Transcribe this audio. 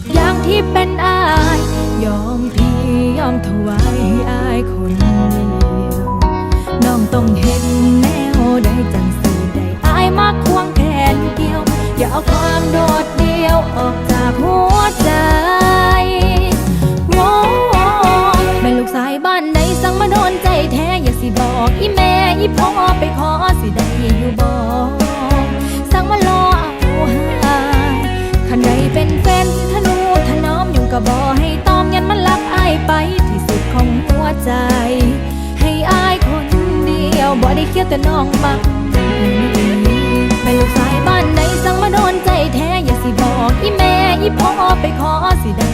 กย่างที่เป็นอาย ยอมพี่ยอมถวายให้อายคนเดียวน้องต้องเห็นแนวได้จังสีได้อายมาควงแขนเกี่ยว อย่าเอาความโดดเดี่ยวออกจากหัวใจงงแม่ลูกสายบ้านในสั่งมาโดนใจแท้อย่าสิบอกอีแม่อีพ่อไปขอ ใจ ให้อายคนเดียวบ่ได้เคียวแต่น้องมักไปลูกสายบ้านใดสั่งมาโดนใจแท้ อย่าสิบอกอีแม่อีพ่อไปขอสิได้